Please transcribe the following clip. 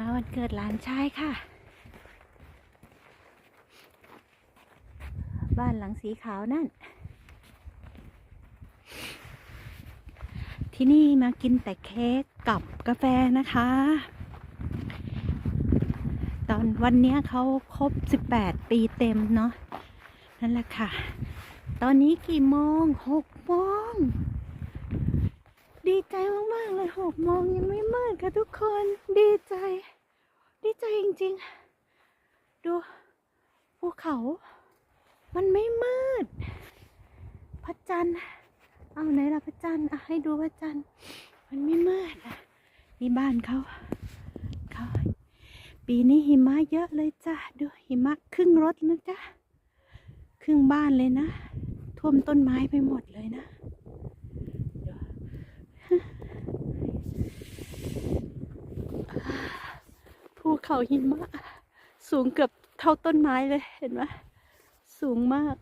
มาวันเกิดหลานชายค่ะ บ้านหลังสีขาวนั่น ที่นี่มากินแต่เค้กกับกาแฟนะคะ ตอนวันเนี้ยเขาครบ 18 ปีเต็มเนาะนั่นแหละค่ะ ตอนนี้กี่โมง 6 โมง ดีใจมาก ๆ เลย6โมงยังไม่มืดค่ะทุกคนดีใจ ดีใจจริง ๆ ดูภูเขา มันไม่มืด พระจันทร์เอาไหนล่ะพระจันทร์อะให้ดูพระจันทร์มันไม่มืดอะนี่บ้านเขาเขาปีนี้หิมะเยอะเลยจ้ะดูหิมะครึ่งรถนะจ๊ะครึ่งบ้านเลยนะ ท่วมต้นไม้ไปหมดเลยนะเดี๋ยวภู เขาหิมะ สูงเกือบเท่าต้นไม้เลยเห็นไหมสูงมาก